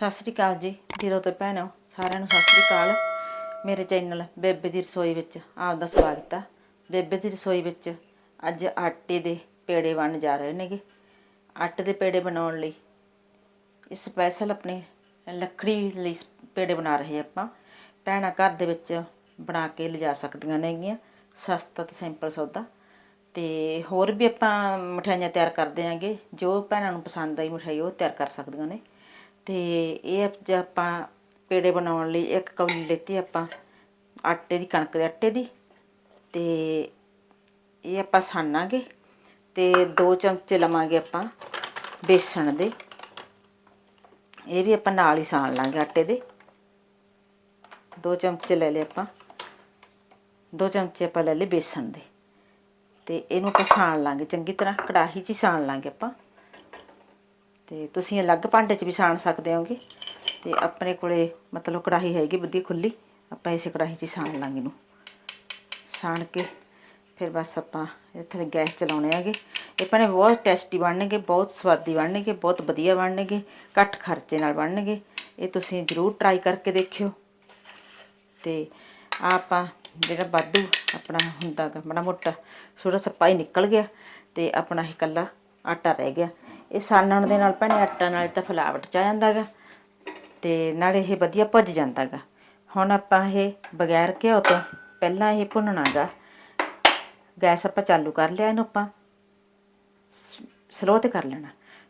ਸਤਿ ਸ੍ਰੀ ਅਕਾਲ ਜੀ। ਜ਼ੀਰੋ ਤੇ ਭੈਣੋ, ਸਾਰਿਆਂ ਨੂੰ ਸਤਿ ਸ੍ਰੀ ਅਕਾਲ। ਮੇਰੇ ਚੈਨਲ ਬੇਬੇ ਦੀ ਰਸੋਈ ਵਿੱਚ ਆਪ ਦਾ ਸਵਾਗਤ ਆ। ਬੇਬੇ ਦੀ ਰਸੋਈ ਵਿੱਚ ਅੱਜ ਆਟੇ ਦੇ ਪੇੜੇ ਬਣ ਜਾ ਰਹੇ ਨੇਗੇ। ਆਟੇ ਦੇ ਪੇੜੇ ਬਣਾਉਣ ਲਈ ਇਹ ਸਪੈਸ਼ਲ ਆਪਣੇ ਲੱਕੜੀ ਲਈ ਪੇੜੇ ਬਣਾ ਰਹੇ ਆਪਾਂ। ਭੈਣਾਂ ਘਰ ਦੇ ਵਿੱਚ ਬਣਾ ਕੇ ਲਿਜਾ ਸਕਦੀਆਂ ਨੇਗੀਆਂ। ਸਸਤਾ ਤੇ ਸਿੰਪਲ ਸੌਦਾ। ਤੇ ਹੋਰ ਵੀ ਆਪਾਂ ਮਠਿਆਈਆਂ ਤਿਆਰ ਕਰਦੇ ਆਂਗੇ। ਜੋ ਭੈਣਾਂ ਨੂੰ ਪਸੰਦ ਆਈ ਮਠਿਆਈ ਉਹ ਤਿਆਰ ਕਰ ਸਕਦੀਆਂ ਨੇ। ਤੇ ਇਹ ਅੱਜ ਆਪਾਂ ਪੇੜੇ ਬਣਾਉਣ ਲਈ ਇੱਕ ਕੌਲੀ ਲੈਤੀ ਆਪਾਂ, ਆਟੇ ਦੀ ਕਣਕ ਦੇ ਆਟੇ ਦੀ, ਤੇ ਇਹ ਆਪਾਂ ਸਾਨਾਂਗੇ ਤੇ 2 ਚਮਚੇ ਲਵਾਂਗੇ ਆਪਾਂ ਬੇਸਣ ਦੇ। ਇਹ ਵੀ ਆਪਾਂ ਨਾਲ ਹੀ ਸਾਣ ਲਾਂਗੇ ਆਟੇ ਦੇ। 2 ਚਮਚੇ ਲੈ ਲਏ ਆਪਾਂ 2 ਚਮਚੇ ਆਪਾਂ ਲੈ ਲਏ ਬੇਸਣ ਦੇ। ਤੇ ਇਹਨੂੰ ਆਪਾਂ ਸਾਣ ਲਾਂਗੇ, ਚੰਗੀ ਤਰ੍ਹਾਂ ਕੜਾਹੀ 'ਚ ਹੀ ਸਾਣ ਲਾਂਗੇ ਆਪਾਂ। ਤੇ ਤੁਸੀਂ ਅਲੱਗ ਭਾਂਡੇ 'ਚ ਵੀ ਸਾਣ ਸਕਦੇ ਹੋਗੇ। ਤੇ ਆਪਣੇ ਕੋਲੇ ਮਤਲਬ ਕੜਾਹੀ ਹੈਗੀ ਵਧੀਆ ਖੁੱਲੀ, ਆਪਾਂ ਇਸੇ ਕੜਾਹੀ 'ਚ ਹੀ ਸਾਣ ਲਾਂਗੇ ਇਹਨੂੰ। ਸਾਣ ਕੇ ਫਿਰ ਬਸ ਆਪਾਂ ਇੱਥੇ ਗੈਸ ਚਲਾਉਣੇ ਹੈਗੇ। ਇਹ pane ਬਹੁਤ ਟੇਸਟੀ ਬਣਨਗੇ, ਬਹੁਤ ਸਵਾਦੀ ਬਣਨਗੇ, ਬਹੁਤ ਵਧੀਆ ਬਣਨਗੇ, ਘੱਟ ਖਰਚੇ ਨਾਲ ਬਣਨਗੇ। ਇਹ ਤੁਸੀਂ ਜ਼ਰੂਰ ਟਰਾਈ ਕਰਕੇ ਦੇਖਿਓ। ਤੇ ਆਪਾਂ ਜਿਹੜਾ ਵਾਧੂ ਆਪਣਾ ਹੁੰਦਾ ਗਾ, ਮਾੜਾ ਮੋਟਾ ਥੋੜਾ ਸੱਪਾ ਹੀ ਨਿਕਲ ਗਿਆ ਤੇ ਆਪਣਾ ਇਹ ਇਕੱਲਾ ਆਟਾ ਰਹਿ ਗਿਆ। ਇਹ ਸਾਨਣ ਦੇ ਨਾਲ ਭੈਣੇ ਆਟਾ ਨਾਲ ਤਾਂ ਫਲਾਵਟ ਚ ਆ ਜਾਂਦਾ ਗਾ ਤੇ ਨਾਲੇ ਇਹ ਵਧੀਆ ਭੁੱਜ ਜਾਂਦਾ ਗਾ ਹੁਣ ਆਪਾਂ ਇਹ ਬਗੈਰ ਘਿਓ ਤੋਂ ਪਹਿਲਾਂ ਇਹ ਭੁੰਨਣਾ ਗਾ ਗੈਸ ਆਪਾਂ ਚਾਲੂ ਕਰ ਲਿਆ ਇਹਨੂੰ ਆਪਾਂ। ਸਲੋ ਤੇ ਕਰ ਲੈਣਾ।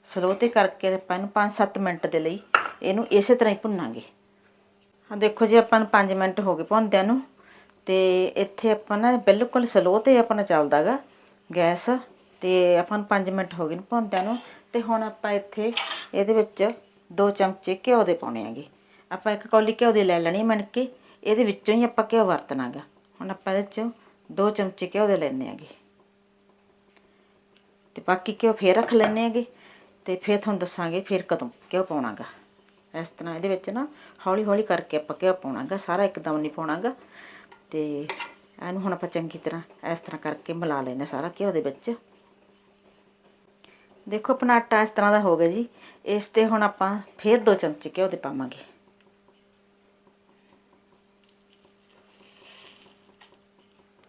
ਸਲੋ ਤੇ ਕਰਕੇ ਆਪਾਂ ਇਹਨੂੰ 5-7 ਮਿੰਟ ਦੇ ਲਈ ਇਹਨੂੰ ਇਸੇ ਤਰ੍ਹਾਂ ਹੀ ਭੁੰਨਾਂਗੇ। ਹਾਂ ਦੇਖੋ ਜੀ ਆਪਾਂ ਨੂੰ 5 ਮਿੰਟ ਹੋ ਗਏ ਭੁੰਨਦਿਆਂ ਨੂੰ ਤੇ ਇੱਥੇ ਆਪਾਂ ਨਾ ਬਿਲਕੁਲ ਸਲੋ ਤੇ ਆਪਣਾ ਚੱਲਦਾਗਾ ਗੈਸ ਤੇ ਆਪਾਂ ਨੂੰ 5 ਮਿੰਟ ਹੋ ਗਏ ਨੂੰ ਭੁੰਨਦਿਆਂ ਨੂੰ। ਤੇ ਹੁਣ ਆਪਾਂ ਇੱਥੇ ਇਹਦੇ ਵਿੱਚ 2 ਚਮਚੇ ਘਿਓ ਦੇ ਪਾਉਣੇ ਹੈਗੇ। ਆਪਾਂ ਇੱਕ ਕੌਲੀ ਘਿਓ ਦੀ ਲੈ ਲੈਣੀ ਮਣ ਕੇ, ਇਹਦੇ ਵਿੱਚੋਂ ਹੀ ਆਪਾਂ ਘਿਓ ਵਰਤਣਾਗਾ। ਹੁਣ ਆਪਾਂ ਇਹਦੇ ਚੋਂ 2 ਚਮਚੇ ਘਿਓ ਦੇ ਲੈਣੇ ਹੈਗੇ। ਤੇ ਬਾਕੀ ਘਿਓ ਫੇਰ ਰੱਖ ਲੈਣੇ ਹੈਗੇ ਤੇ ਫਿਰ ਤੁਹਾਨੂੰ ਦੱਸਾਂਗੇ ਫਿਰ ਕਦੋਂ ਘਿਓ ਪਾਉਣਾਗਾ। ਇਸ ਤਰ੍ਹਾਂ ਇਹਦੇ ਵਿੱਚ ਨਾ ਹੌਲੀ ਹੌਲੀ ਕਰਕੇ ਆਪਾਂ ਘਿਓ ਪਾਉਣਾਗਾ, ਸਾਰਾ ਇੱਕਦਮ ਨਹੀਂ ਪਾਉਣਾਗਾ। ਤੇ ਇਹਨੂੰ ਹੁਣ ਆਪਾਂ ਚੰਗੀ ਤਰ੍ਹਾਂ ਇਸ ਤਰ੍ਹਾਂ ਕਰਕੇ ਮਿਲਾ ਲੈਣਾ ਸਾਰਾ ਘਿਓ ਦੇ ਵਿੱਚ। ਦੇਖੋ ਆਪਣਾ ਆਟਾ ਇਸ ਤਰ੍ਹਾਂ ਦਾ ਹੋ ਗਿਆ ਜੀ। ਇਸ ਤੇ ਹੁਣ ਆਪਾਂ ਫੇਰ 2 ਚਮਚੇ ਘਿਓ ਦੇ ਪਾਵਾਂਗੇ।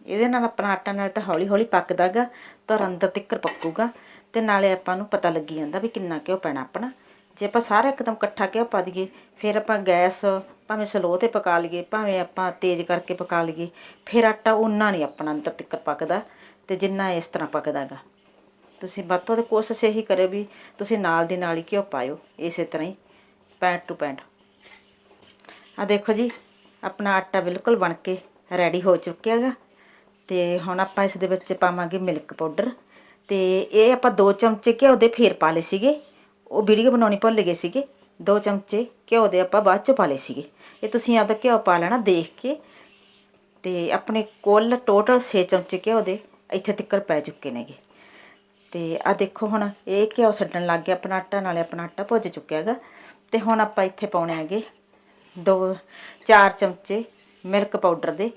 ਇਹਦੇ ਨਾਲ ਆਪਣਾ ਆਟਾ ਨਾਲ ਤਾਂ ਹੌਲੀ ਹੌਲੀ ਪੱਕਦਾਗਾ, ਤਾਂ ਅੰਦਰ ਤੱਕ ਪੱਕੂਗਾ, ਤੇ ਨਾਲੇ ਆਪਾਂ ਨੂੰ ਪਤਾ ਲੱਗੀ ਜਾਂਦਾ ਵੀ ਕਿੰਨਾ ਘਿਓ ਪੈਣਾ ਆਪਣਾ। ਜੇ ਆਪਾਂ ਸਾਰਾ ਇੱਕਦਮ ਇਕੱਠਾ ਘਿਓ ਪਾ ਦਈਏ, ਫਿਰ ਆਪਾਂ ਗੈਸ ਭਾਵੇਂ ਸਲੋ ਤੇ ਪਕਾ ਲਈਏ, ਭਾਵੇਂ ਆਪਾਂ ਤੇਜ਼ ਕਰਕੇ ਪਕਾ ਲਈਏ, ਫਿਰ ਆਟਾ ਉਨਾ ਨਹੀਂ ਆਪਣਾ ਅੰਦਰ ਤੱਕ ਪੱਕਦਾ, ਤੇ ਜਿੰਨਾ ਇਸ ਤਰ੍ਹਾਂ ਪੱਕਦਾਗਾ। ਤੁਸੀਂ ਵੱਧ ਤੋਂ ਵੱਧ ਕੋਸ਼ਿਸ਼ ਇਹੀ ਕਰਿਓ ਵੀ ਤੁਸੀਂ ਨਾਲ ਦੀ ਨਾਲ ਹੀ ਘਿਓ ਪਾਇਓ, ਇਸੇ ਤਰ੍ਹਾਂ ਹੀ, ਪੈਂਟ ਟੂ ਪੈਂਟ। ਆ ਦੇਖੋ ਜੀ, ਆਪਣਾ ਆਟਾ ਬਿਲਕੁਲ ਬਣ ਕੇ ਰੈਡੀ ਹੋ ਚੁੱਕਿਆ ਹੈਗਾ। ਤੇ ਹੁਣ ਆਪਾਂ ਇਸ ਦੇ ਵਿੱਚ ਪਾਵਾਂਗੇ ਮਿਲਕ ਪਾਊਡਰ ਤੇ ਇਹ ਆਪਾਂ 2 ਚਮਚੇ ਘਿਓ ਦੇ ਫੇਰ ਪਾ ਲਏ ਸੀਗੇ। ਉਹ ਵੀਡੀਓ ਬਣਾਉਣੀ ਭੁੱਲ ਗਏ ਸੀਗੇ। 2 ਚਮਚੇ ਘਿਓ ਦੇ ਆਪਾਂ ਬਾਅਦ ਚ ਪਾ ਲਏ ਸੀਗੇ। ਇਹ ਤੁਸੀਂ ਆਪਦਾ ਘਿਓ ਪਾ ਲੈਣਾ ਦੇਖ ਕੇ ਤੇ ਆਪਣੇ ਕੁੱਲ ਟੋਟਲ 6 ਚਮਚੇ ਘਿਓ ਦੇ ਇੱਥੇ ਤੱਕ ਪੈ ਚੁੱਕੇ ਨੇਗੇ। ਤੇ ਆ ਦੇਖੋ ਹੁਣ ਇਹ ਘਿਓ ਛੱਡਣ ਲੱਗ ਗਿਆ ਆਪਣਾ ਆਟਾ, ਨਾਲੇ ਆਪਣਾ ਆਟਾ ਭੁੱਜ ਚੁੱਕਿਆ ਹੈਗਾ। ਤੇ ਹੁਣ ਆਪਾਂ ਇੱਥੇ ਪਾਉਣੇ ਹੈਗੇ ਦੋ, ਚਾਰ ਚਮਚੇ ਮਿਲਕ ਪਾਊਡਰ ਦੇ।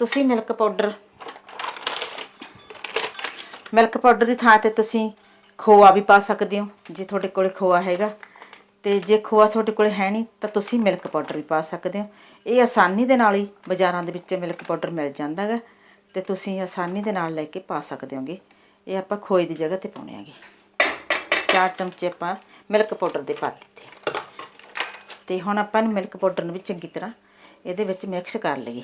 ਤੁਸੀਂ ਮਿਲਕ ਪਾਊਡਰ ਮਿਲਕ ਪਾਊਡਰ ਦੀ ਥਾਂ ਤੇ ਤੁਸੀਂ ਖੋਆ ਵੀ ਪਾ ਸਕਦੇ ਹੋ, ਜੇ ਤੁਹਾਡੇ ਕੋਲੇ ਖੋਆ ਹੈਗਾ। ਤੇ ਜੇ ਖੋਆ ਤੁਹਾਡੇ ਕੋਲੇ ਹੈ ਨਹੀਂ, ਤਾਂ ਤੁਸੀਂ ਮਿਲਕ ਪਾਊਡਰ ਵੀ ਪਾ ਸਕਦੇ ਹੋ। ਇਹ ਆਸਾਨੀ ਦੇ ਨਾਲ ਹੀ ਬਾਜ਼ਾਰਾਂ ਦੇ ਵਿੱਚ ਮਿਲਕ ਪਾਊਡਰ ਮਿਲ ਜਾਂਦਾ ਹੈਗਾ, ਤੇ ਤੁਸੀਂ ਆਸਾਨੀ ਦੇ ਨਾਲ ਲੈ ਕੇ ਪਾ ਸਕਦੇ ਹੋਗੇ। ਇਹ ਆਪਾਂ ਖੋਏ ਦੀ ਜਗ੍ਹਾ ਤੇ ਪਾਉਣੇ ਹੈਗੇ। ਚਾਰ ਚਮਚੇ ਆਪਾਂ ਮਿਲਕ ਪਾਊਡਰ ਦੇ ਪਾ ਦਿੱਤੇ ਤੇ ਹੁਣ ਆਪਾਂ ਇਹਨੂੰ ਮਿਲਕ ਪਾਊਡਰ ਨੂੰ ਵੀ ਚੰਗੀ ਤਰ੍ਹਾਂ ਇਹਦੇ ਵਿੱਚ ਮਿਕਸ ਕਰ ਲਈਏ।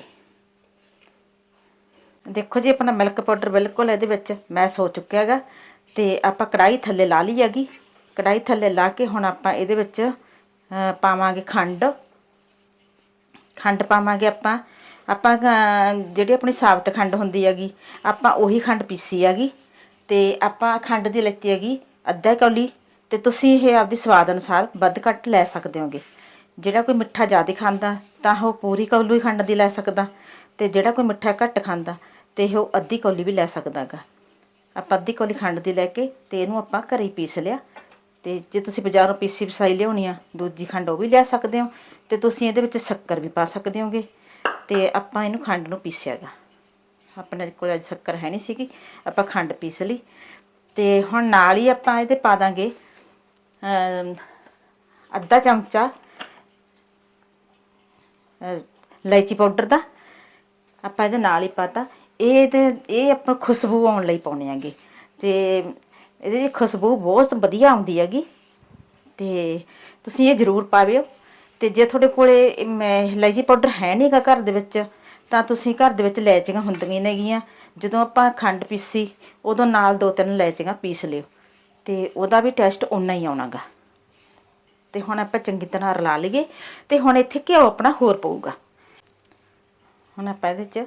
ਦੇਖੋ ਜੀ, ਆਪਣਾ ਮਿਲਕ ਪਾਊਡਰ ਬਿਲਕੁਲ ਇਹਦੇ ਵਿੱਚ ਮੈਸ ਹੋ ਚੁੱਕਿਆ ਹੈਗਾ ਤੇ ਆਪਾਂ ਕੜਾਈ ਥੱਲੇ ਲਾ ਲਈ ਹੈਗੀ। ਕੜਾਈ ਥੱਲੇ ਲਾ ਕੇ ਹੁਣ ਆਪਾਂ ਇਹਦੇ ਵਿੱਚ ਪਾਵਾਂਗੇ ਖੰਡ। ਖੰਡ ਪਾਵਾਂਗੇ ਆਪਾਂ। ਆਪਾਂ ਜਿਹੜੀ ਆਪਣੀ ਸਾਬਤ ਖੰਡ ਹੁੰਦੀ ਹੈਗੀ, ਆਪਾਂ ਉਹੀ ਖੰਡ ਪੀਸੀ ਹੈਗੀ। ਤੇ ਆਪਾਂ ਖੰਡ ਦੀ ਲੈਤੀ ਹੈਗੀ, ਅੱਧਾ ਕੌਲੀ, ਤੇ ਤੁਸੀਂ ਇਹ ਆਪਦੀ ਸਵਾਦ ਅਨੁਸਾਰ ਵੱਧ ਘੱਟ ਲੈ ਸਕਦੇ ਹੋਗੇ। ਜਿਹੜਾ ਕੋਈ ਮਿੱਠਾ ਜ਼ਿਆਦਾ ਖਾਂਦਾ, ਤਾਂ ਉਹ ਪੂਰੀ ਕੌਲੀ ਖੰਡ ਦੀ ਲੈ ਸਕਦਾ, ਤੇ ਜਿਹੜਾ ਕੋਈ ਮਿੱਠਾ ਘੱਟ ਖਾਂਦਾ, ਤੇ ਉਹ ਅੱਧੀ ਕੌਲੀ ਵੀ ਲੈ ਸਕਦਾ ਗਾ ਆਪਾਂ ਅੱਧੀ ਕੌਲੀ ਖੰਡ ਦੀ ਲੈ ਕੇ ਤੇ ਇਹਨੂੰ ਆਪਾਂ ਘਰੇ ਹੀ ਪੀਸ ਲਿਆ। ਤੇ ਜੇ ਤੁਸੀਂ ਬਾਜ਼ਾਰੋਂ ਪੀਸੀ ਪਸਾਈ ਲਿਆਉਣੀ ਆ, ਦੂਜੀ ਖੰਡ ਉਹ ਵੀ ਲੈ ਸਕਦੇ ਹੋ, ਤੇ ਤੁਸੀਂ ਇਹਦੇ ਵਿੱਚ ਸ਼ੱਕਰ ਵੀ ਪਾ ਸਕਦੇ ਹੋਗੇ, ਤੇ ਆਪਾਂ ਇਹਨੂੰ ਖੰਡ ਨੂੰ ਪੀਸਿਆ ਗਾ ਆਪਣੇ ਕੋਲ ਅੱਜ ਸ਼ੱਕਰ ਹੈ ਨਹੀਂ ਸੀਗੀ, ਆਪਾਂ ਖੰਡ ਪੀਸ ਲਈ। ਤੇ ਹੁਣ ਨਾਲ ਹੀ ਆਪਾਂ ਇਹਦੇ ਪਾ ਦਾਂਗੇ ਅੱਧਾ ਚਮਚਾ ਇਲਾਇਚੀ ਪਾਊਡਰ ਦਾ। ਆਪਾਂ ਇਹਦੇ ਨਾਲ ਹੀ ਪਾਤਾ। ਇਹ ਤੇ ਇਹ ਆਪਾਂ ਖੁਸ਼ਬੂ ਆਉਣ ਲਈ ਪਾਉਣੇ ਆਗੇ ਤੇ ਇਹਦੀ ਖੁਸ਼ਬੂ ਬਹੁਤ ਵਧੀਆ ਆਉਂਦੀ ਹੈਗੀ। ਤੇ ਤੁਸੀਂ ਇਹ ਜ਼ਰੂਰ ਪਾਵਿਓ ਤੇ ਜੇ ਤੁਹਾਡੇ ਕੋਲੇ ਇਲਾਇਚੀ ਪਾਊਡਰ ਹੈ ਨਹੀਂਗਾ ਘਰ ਦੇ ਵਿੱਚ ਤਾਂ ਤੁਸੀਂ ਘਰ ਦੇ ਵਿੱਚ ਇਲਾਇਚੀਆਂ ਹੁੰਦੀਆਂ ਨੇਗੀਆਂ। ਜਦੋਂ ਆਪਾਂ ਖੰਡ ਪੀਸੀ, ਉਦੋਂ ਨਾਲ ਦੋ ਤਿੰਨ ਲੈਚੀਆਂ ਪੀਸ ਲਿਓ। ਤੇ ਉਹਦਾ ਵੀ ਟੇਸਟ ਓਨਾ ਹੀ ਆਉਣਾਗਾ। ਤੇ ਹੁਣ ਆਪਾਂ ਚੰਗੀ ਤਰ੍ਹਾਂ ਰਲਾ ਲਈਏ ਤੇ ਹੁਣ ਇੱਥੇ ਘਿਓ ਆਪਣਾ ਹੋਰ ਪਊਗਾ। ਹੁਣ ਆਪਾਂ ਇਹਦੇ 'ਚ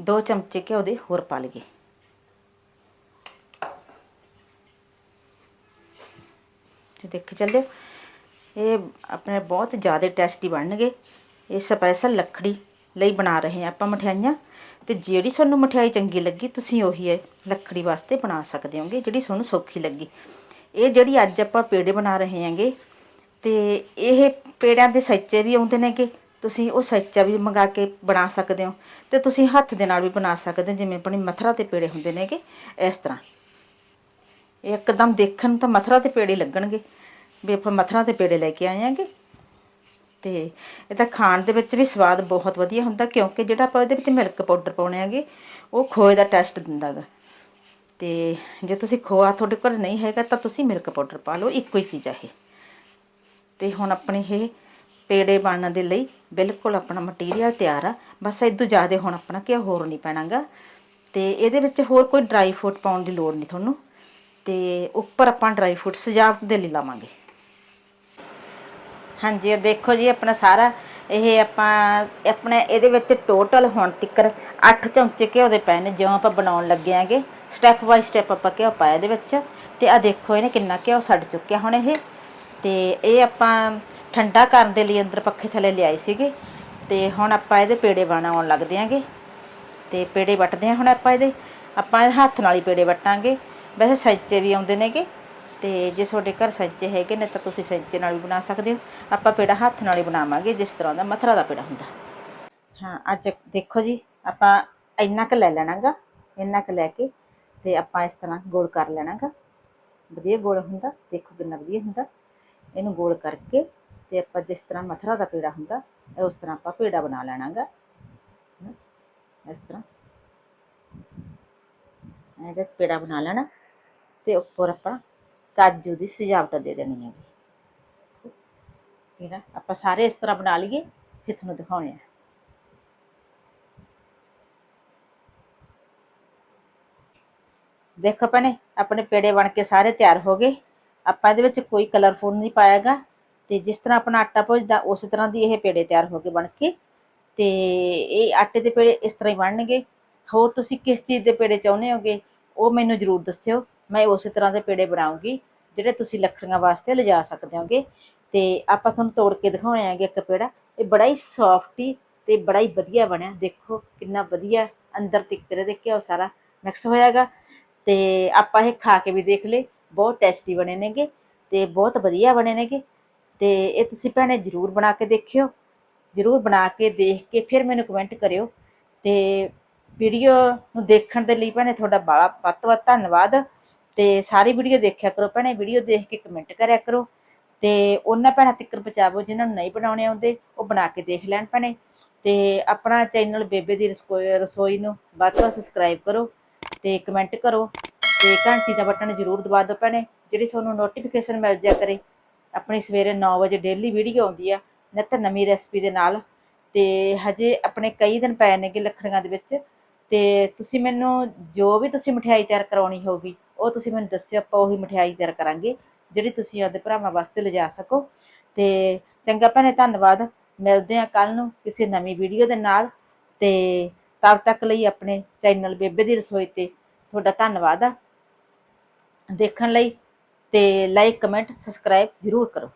ਦੋ ਚਮਚੇ ਘਿਓ ਦੇ ਹੋਰ ਪਾ ਲਈਏ। ਤੇ ਦੇਖ ਚੱਲਿਓ, ਇਹ ਆਪਣੇ ਬਹੁਤ ਜ਼ਿਆਦਾ ਟੇਸਟੀ ਬਣਨਗੇ। ਇਹ ਸਪੈਸ਼ਲ ਲੱਕੜੀ ਲਈ ਬਣਾ ਰਹੇ ਹਾਂ ਆਪਾਂ ਮਠਿਆਈਆਂ। ਤੇ ਜਿਹੜੀ ਤੁਹਾਨੂੰ ਮਠਿਆਈ ਚੰਗੀ ਲੱਗੀ ਤੁਸੀਂ ਉਹੀ ਹੈ ਲੱਕੜੀ ਵਾਸਤੇ ਬਣਾ ਸਕਦੇ ਹੋਗੇ ਜਿਹੜੀ ਤੁਹਾਨੂੰ ਸੌਖੀ ਲੱਗੀ। ਇਹ ਜਿਹੜੀ ਅੱਜ ਆਪਾਂ ਪੇੜੇ ਬਣਾ ਰਹੇ ਹਾਂਗੇ ਤੇ ਇਹ ਪੇੜਿਆਂ ਦੇ ਸੱਚੇ ਵੀ ਆਉਂਦੇ ਨੇਗੇ ਤੁਸੀਂ ਉਹ ਸੱਚਾ ਵੀ ਮੰਗਾ ਕੇ ਬਣਾ ਸਕਦੇ ਹੋ ਤੇ ਤੁਸੀਂ ਹੱਥ ਦੇ ਨਾਲ ਵੀ ਬਣਾ ਸਕਦੇ ਹੋ, ਜਿਵੇਂ ਆਪਣੀ ਮਥਰਾ ਤੇ ਪੇੜੇ ਹੁੰਦੇ ਨੇਗੇ ਇਸ ਤਰ੍ਹਾਂ। ਇਹ ਇੱਕਦਮ ਦੇਖਣ ਤਾਂ ਮਥਰਾ ਤੇ ਪੇੜੇ ਲੱਗਣਗੇ ਵੀ ਆਪਾਂ ਮਥਰਾ ਤੇ ਪੇੜੇ ਲੈ ਕੇ ਆਏ ਆਂਗੇ ਤੇ ਇਹ ਤਾਂ ਖਾਣ ਦੇ ਵਿੱਚ ਵੀ ਸਵਾਦ ਬਹੁਤ ਵਧੀਆ ਹੁੰਦਾ, ਕਿਉਂਕਿ ਜਿਹੜਾ ਆਪਾਂ ਇਹਦੇ ਵਿੱਚ ਮਿਲਕ ਪਾਊਡਰ ਪਾਉਣੇ ਆਗੇ ਉਹ ਖੋਏ ਦਾ ਟੈਸਟ ਦਿੰਦਾ ਗਾ ਤੇ ਜੇ ਤੁਸੀਂ ਖੋਆ ਤੁਹਾਡੇ ਕੋਲ ਨਹੀਂ ਹੈਗਾ, ਤਾਂ ਤੁਸੀਂ ਮਿਲਕ ਪਾਊਡਰ ਪਾ ਲਓ, ਇੱਕੋ ਹੀ ਚੀਜ਼ ਆ ਇਹ। ਤੇ ਹੁਣ ਆਪਣੇ ਇਹ ਪੇੜੇ ਬਣਨ ਦੇ ਲਈ ਬਿਲਕੁਲ ਆਪਣਾ ਮਟੀਰੀਅਲ ਤਿਆਰ ਆ, ਬਸ ਇਦੋਂ ਜ਼ਿਆਦਾ ਹੁਣ ਆਪਣਾ ਘਿਓ ਹੋਰ ਨਹੀਂ ਪੈਣਾਗਾ। ਤੇ ਇਹਦੇ ਵਿੱਚ ਹੋਰ ਕੋਈ ਡਰਾਈ ਫਰੂਟ ਪਾਉਣ ਦੀ ਲੋੜ ਨਹੀਂ ਤੁਹਾਨੂੰ। ਤੇ ਉੱਪਰ ਆਪਾਂ ਡਰਾਈ ਫਰੂਟ ਸਜਾਵਟ ਦੇ ਲਈ ਲਾਵਾਂਗੇ। ਹਾਂਜੀ, ਇਹ ਦੇਖੋ ਜੀ, ਆਪਣਾ ਸਾਰਾ ਇਹ ਆਪਾਂ, ਆਪਣੇ ਇਹਦੇ ਵਿੱਚ ਟੋਟਲ ਹੁਣ ਤੱਕਰ 8 ਚਮਚੇ ਘਿਓ ਦੇ ਪਏ ਨੇ ਜਿਉਂ ਆਪਾਂ ਬਣਾਉਣ ਲੱਗੇ ਆਂਗੇ ਸਟੈਪ ਬਾਈ ਸਟੈਪ ਆਪਾਂ ਘਿਓ ਪਾਇਆ ਇਹਦੇ ਵਿੱਚ। ਤੇ ਆ ਦੇਖੋ, ਇਹਨੇ ਕਿੰਨਾ ਘਿਓ ਸੜ ਚੁੱਕਿਆ ਹੁਣ ਇਹ। ਤੇ ਇਹ ਆਪਾਂ ਠੰਡਾ ਕਰਨ ਦੇ ਲਈ ਅੰਦਰ ਪੱਖੇ ਥੱਲੇ ਲਿਆਏ ਸੀਗੇ। ਤੇ ਹੁਣ ਆਪਾਂ ਇਹਦੇ ਪੇੜੇ ਬਣਾਉਣ ਲੱਗਦੇ ਆਂਗੇ ਤੇ ਪੇੜੇ ਵੱਟਦੇ ਆ ਹੁਣ ਆਪਾਂ ਇਹਦੇ। ਆਪਾਂ ਹੱਥ ਨਾਲ ਹੀ ਪੇੜੇ ਵੱਟਾਂਗੇ। ਵੈਸੇ ਸੈਂਚੇ ਵੀ ਆਉਂਦੇ ਨੇਗੇ। ਤੇ ਜੇ ਤੁਹਾਡੇ ਘਰ ਸੈਂਚੇ ਹੈਗੇ ਨੇ ਤਾਂ ਤੁਸੀਂ ਸੈਂਚੇ ਨਾਲ ਵੀ ਬਣਾ ਸਕਦੇ ਹੋ। ਆਪਾਂ ਪੇੜਾ ਹੱਥ ਨਾਲ ਹੀ ਬਣਾਵਾਂਗੇ ਜਿਸ ਤਰ੍ਹਾਂ ਦਾ ਮਥਰਾ ਦਾ ਪੇੜਾ ਹੁੰਦਾ। ਹਾਂ ਅੱਜ ਦੇਖੋ ਜੀ ਆਪਾਂ ਇੰਨਾ ਕੁ ਲੈ ਲੈਣਾਗਾ ਇੰਨਾ ਕੁ ਲੈ ਕੇ ਤੇ ਆਪਾਂ ਇਸ ਤਰ੍ਹਾਂ ਗੋਲ ਕਰ ਲੈਣਾਗਾ। ਵਧੀਆ ਗੋਲ ਹੁੰਦਾ ਦੇਖੋ ਕਿੰਨਾ ਵਧੀਆ ਹੁੰਦਾ। ਇਹਨੂੰ ਗੋਲ ਕਰਕੇ ਤੇ ਆਪਾਂ ਜਿਸ ਤਰ੍ਹਾਂ ਮਥਰਾ ਦਾ ਪੇੜਾ ਹੁੰਦਾ ਉਸ ਤਰ੍ਹਾਂ ਆਪਾਂ ਪੇੜਾ ਬਣਾ ਲੈਣਾਗਾ। ਹਨਾ, ਇਸ ਤਰ੍ਹਾਂ। ਇਹਦਾ ਪੇੜਾ ਬਣਾ ਲੈਣਾ ਤੇ ਉੱਪਰ ਆਪਾਂ ਕਾਜੂ ਦੀ ਸਜਾਵਟ ਦੇ ਦੇਣੀ ਹੈ ਠੀਕ ਹੈ ਆਪਾਂ ਸਾਰੇ ਇਸ ਤਰ੍ਹਾਂ ਬਣਾ ਲਈਏ, ਫਿਰ ਤੁਹਾਨੂੰ ਦਿਖਾਉਣੇ ਆ। ਦੇਖੋ ਭੈਣੇ, ਆਪਣੇ ਪੇੜੇ ਬਣ ਕੇ ਸਾਰੇ ਤਿਆਰ ਹੋ ਗਏ। ਆਪਾਂ ਇਹਦੇ ਵਿੱਚ ਕੋਈ ਕਲਰਫੁਲ ਨਹੀਂ ਪਾਇਆਗਾ। ਤੇ ਜਿਸ ਤਰ੍ਹਾਂ ਆਪਣਾ ਆਟਾ ਭੁੱਜਦਾ, ਉਸੇ ਤਰ੍ਹਾਂ ਦੀ ਇਹ ਪੇੜੇ ਤਿਆਰ ਹੋ ਕੇ ਬਣ ਕੇ। ਤੇ ਇਹ ਆਟੇ ਦੇ ਪੇੜੇ ਇਸ ਤਰ੍ਹਾਂ ਹੀ ਬਣਨਗੇ। ਹੋਰ ਤੁਸੀਂ ਕਿਸ ਚੀਜ਼ ਦੇ ਪੇੜੇ ਚਾਹੁੰਦੇ ਹੋਗੇ, ਉਹ ਮੈਨੂੰ ਜ਼ਰੂਰ ਦੱਸਿਓ। ਮੈਂ ਉਸੇ ਤਰ੍ਹਾਂ ਦੇ ਪੇੜੇ ਬਣਾਉਂਗੀ, ਜਿਹੜੇ ਤੁਸੀਂ ਲੱਕੜੀਆਂ ਵਾਸਤੇ ਲਿਜਾ ਸਕਦੇ ਹੋਗੇ। ਤੇ ਆਪਾਂ ਤੁਹਾਨੂੰ ਤੋੜ ਕੇ ਦਿਖਾਉਣੇ ਆਂਗੇ ਇੱਕ ਪੇੜਾ। ਇਹ ਬੜਾ ਹੀ ਸੌਫਟੀ ਤੇ ਬੜਾ ਹੀ ਵਧੀਆ ਬਣਿਆ। ਦੇਖੋ ਕਿੰਨਾ ਵਧੀਆ ਅੰਦਰ ਤਿੱਕਰੇ ਦੇਖਿਆ ਉਹ ਸਾਰਾ ਮਿਕਸ ਹੋਇਆਗਾ। ਤੇ ਆਪਾਂ ਇਹ ਖਾ ਕੇ ਵੀ ਦੇਖ ਲਏ, ਬਹੁਤ ਟੇਸਟੀ ਬਣੇ ਨੇਗੇ ਤੇ ਬਹੁਤ ਵਧੀਆ ਬਣੇ ਨੇਗੇ। ਤੇ ਇਹ ਤੁਸੀਂ ਭੈਣੇ ਜਰੂਰ ਬਣਾ ਕੇ ਦੇਖਿਓ। ਜਰੂਰ ਬਣਾ ਕੇ ਦੇਖ ਕੇ ਫਿਰ ਮੈਨੂੰ ਕਮੈਂਟ ਕਰਿਓ। ਤੇ ਵੀਡੀਓ ਨੂੰ ਦੇਖਣ ਦੇ ਲਈ ਭੈਣੇ ਤੁਹਾਡਾ ਬੜਾ ਵੱਧ ਤੋਂ ਵੱਧ ਧੰਨਵਾਦ। ਤੇ ਸਾਰੀ ਵੀਡੀਓ ਦੇਖਿਆ ਕਰੋ ਭੈਣੇ ਵੀਡੀਓ ਦੇਖ ਕੇ ਕਮੈਂਟ ਕਰਿਆ ਕਰੋ। ਤੇ ਉਹਨਾਂ ਭੈਣਾਂ ਤੱਕ ਪਹੁੰਚਾਵੋ ਜਿਨ੍ਹਾਂ ਨੂੰ ਨਹੀਂ ਬਣਾਉਣੇ ਆਉਂਦੇ, ਉਹ ਬਣਾ ਕੇ ਦੇਖ ਲੈਣ ਭੈਣੇ। ਤੇ ਆਪਣਾ ਚੈਨਲ ਬੇਬੇ ਦੀ ਰਸੋਈ ਰਸੋਈ ਨੂੰ ਵੱਧ ਤੋਂ ਵੱਧ ਸਬਸਕ੍ਰਾਈਬ ਕਰੋ ਤੇ ਕਮੈਂਟ ਕਰੋ ਤੇ ਘੰਟੀ ਦਾ ਬਟਨ ਜ਼ਰੂਰ ਦਬਾ ਦਿਓ ਭੈਣੇ, ਜਿਹੜੀ ਤੁਹਾਨੂੰ ਨੋਟੀਫਿਕੇਸ਼ਨ ਮਿਲ ਜਾ ਕਰੇ। ਆਪਣੀ ਸਵੇਰੇ 9 ਵਜੇ ਡੇਲੀ ਵੀਡੀਓ ਆਉਂਦੀ ਆ ਨਿੱਤ ਨਵੀਂ ਰੈਸਪੀ ਦੇ ਨਾਲ। ਤੇ ਹਜੇ ਆਪਣੇ ਕਈ ਦਿਨ ਪਏ ਨੇਗੇ ਲੱਖੜੀਆਂ ਦੇ ਵਿੱਚ। ਤੇ ਤੁਸੀਂ ਮੈਨੂੰ ਜੋ ਵੀ ਤੁਸੀਂ ਮਠਿਆਈ ਤਿਆਰ ਕਰਾਉਣੀ ਹੋਊਗੀ ਉਹ ਤੁਸੀਂ ਮੈਨੂੰ ਦੱਸਿਓ, ਆਪਾਂ ਉਹੀ ਮਠਿਆਈ ਤਿਆਰ ਕਰਾਂਗੇ, ਜਿਹੜੀ ਤੁਸੀਂ ਆਪਦੇ ਭਰਾਵਾਂ ਵਾਸਤੇ ਲਿਜਾ ਸਕੋ। ਤੇ ਚੰਗਾ ਭੈਣੇ, ਧੰਨਵਾਦ। ਮਿਲਦੇ ਆ ਕੱਲ ਨੂੰ ਕਿਸੇ ਨਵੀਂ ਵੀਡੀਓ ਦੇ ਨਾਲ। ਤੇ ਤਦ ਤੱਕ ਲਈ ਆਪਣੇ ਚੈਨਲ ਬੇਬੇ ਦੀ ਰਸੋਈ ਤੇ ਤੁਹਾਡਾ ਧੰਨਵਾਦ ਆ। ਦੇਖਣ ਲਈ ਤੇ ਲਾਈਕ ਕਮੈਂਟ ਸਬਸਕ੍ਰਾਈਬ ਜ਼ਰੂਰ ਕਰੋ।